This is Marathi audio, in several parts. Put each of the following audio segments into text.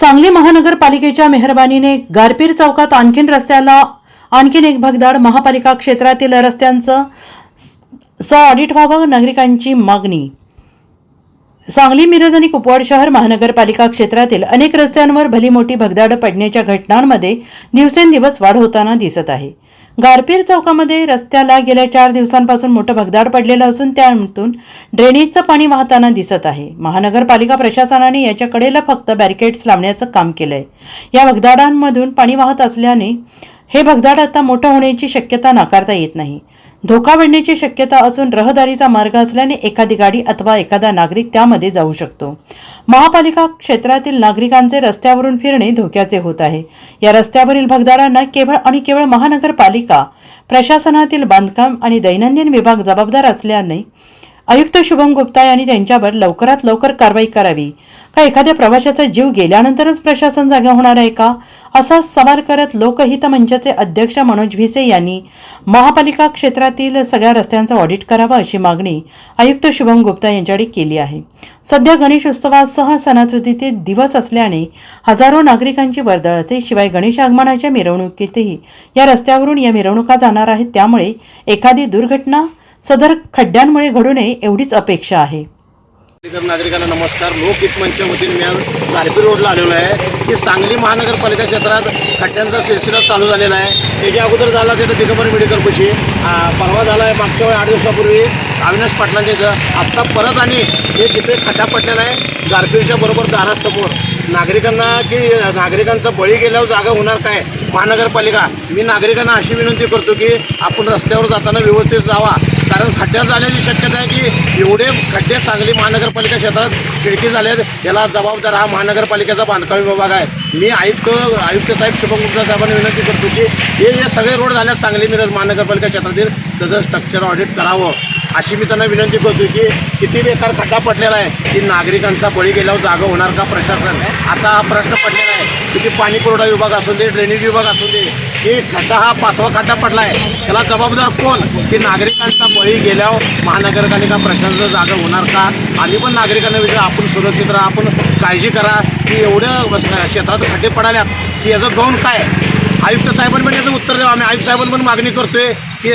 सांगली महानगरपालिकेच्या मेहरबानीने गारपीर चौकात आणखीन रस्त्याला आणखीन एक भगदाड महापालिका क्षेत्रातील रस्त्यांचं स ऑडिट व्हावं नागरिकांची मागणी. सांगली मिरज आणि कुपवाड शहर महानगरपालिका क्षेत्रातील अनेक रस्त्यांवर भली मोठी भगदाड पडण्याच्या घटनांमध्ये दिवसेंदिवस वाढ होताना दिसत आहे. गारपीर चौकामध्ये रस्त्याला गेल्या चार दिवसांपासून मोठं भगदाड पडलेलं असून त्यातून ड्रेनेजचं पाणी वाहताना दिसत आहे. महानगरपालिका प्रशासनाने याच्या कडेला फक्त बॅरिकेड्स लावण्याचं काम केलंय. या भगदाडांमधून पाणी वाहत असल्याने हे भगदाड आता मोठं होण्याची शक्यता नाकारता येत नाही. धोका वाढण्याची शक्यता असून रहदारीचा मार्ग असल्याने एखादी गाडी अथवा एखादा नागरिक त्यामध्ये जाऊ शकतो. महापालिका क्षेत्रातील नागरिकांचे रस्त्यावरून फिरणे धोक्याचे होत आहे. या रस्त्यावरील भगदारांना केवळ आणि केवळ महानगरपालिका प्रशासनातील बांधकाम आणि दैनंदिन विभाग जबाबदार असल्याने आयुक्त शुभम गुप्ता यांनी त्यांच्यावर लवकरात लवकर कारवाई करावी. का एखाद्या प्रवाशाचा जीव गेल्यानंतरच प्रशासन जागा होणार आहे का? असा सवाल करत लोकहित मंचाचे अध्यक्ष मनोज भिसे यांनी महापालिका क्षेत्रातील सगळ्या रस्त्यांचं ऑडिट करावं अशी मागणी आयुक्त शुभम गुप्ता यांच्याकडे केली आहे. सध्या गणेश उत्सवासह सणासुदीचे दिवस असल्याने हजारो नागरिकांची वर्दळ असते. शिवाय गणेश आगमनाच्या मिरवणुकीतही या रस्त्यावरून या मिरवणुका जाणार आहेत. त्यामुळे एखादी दुर्घटना सदर खड्ड्यांमुळे घडू नये एवढीच अपेक्षा आहे. नागरिकांना नमस्कार. लोकहित मंचच्या वतीने मी आज गारपी रोडला आलेलो आहे. की सांगली महानगरपालिका क्षेत्रात खड्ड्यांचा सिलसिला चालू झालेला आहे. त्याच्या अगोदर झाला तिथं दिगंबर मेडिकल पशी. परवा झाला आहे मागच्या वेळी आठ दिवसापूर्वी. अविनाश पाटलांच्या इथं. आत्ता परत आणि हे तिथे खड्डा पडलेला आहे. गारपीरच्या बरोबर दारासमोर. नागरिकांना की नागरिकांचा बळी गेल्यावर जागा होणार काय? महानगरपालिका मी नागरिकांना अशी विनंती करतो की आपण रस्त्यावर जाताना व्यवस्थित जावा. कारण खड्ड्यात जाण्याची शक्यता आहे की एवढे खड्डे सांगली महानगरपालिका क्षेत्रात खिडकी झाले आहेत याला जबाबदार हा महानगरपालिकेचा बांधकाम विभाग आहे. मी आयुक्त आयुक्त साहेब शुभम गुप्ता साहेबांना विनंती करतो की हे जे सगळे रोड झाले आहेत सांगली मिरज महानगरपालिका क्षेत्रातील त्याचं स्ट्रक्चर ऑडिट करावं. अशी मी त्यांना विनंती करतो की किती बेकार खड्डा पडलेला आहे की नागरिकांचा बळी गेल्यावर जागा होणार का प्रशासन? असा हा प्रश्न पडलेला आहे. किती पाणी पुरवठा विभाग असू दे ड्रेनेज विभाग असू दे की खड्डा हा पाचवा खड्डा पडला आहे त्याला जबाबदार कोण? की नागरिकांचा बळी गेल्यावर महानगरपालिका प्रशासनाचं जागा होणार का? आम्ही पण नागरिकांना विचार आपण सुरक्षित राहा आपण काळजी करा की एवढं क्षेत्रात खड्डे पडाल्यात की याचं गौण काय आयुक्त साहेबांनी पण याचं उत्तर द्यावं. आम्ही आयुक्त साहेबांनी पण मागणी करतोय की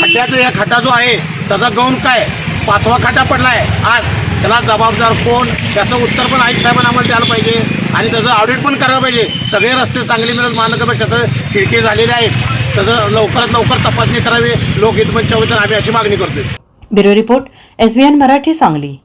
खड्ड्याचा या खड्डा जो आहे त्याचा गौण काय? पाचवा खाटा पडला आहे आज त्याला जबाबदार कोण? त्याचं उत्तर पण आयुक्त साहेबांना आम्हाला द्यायला पाहिजे. आणि त्याचं ऑडिट पण करायला पाहिजे. सगळे रस्ते सांगली मिळत महानगर क्षेत्र खिडकी झालेले आहेत. त्याचं लवकरात लवकर तपासणी करावी. लोकहित मंचावर आम्ही अशी मागणी करतोय. Bureau report SBN Marathi Sangli.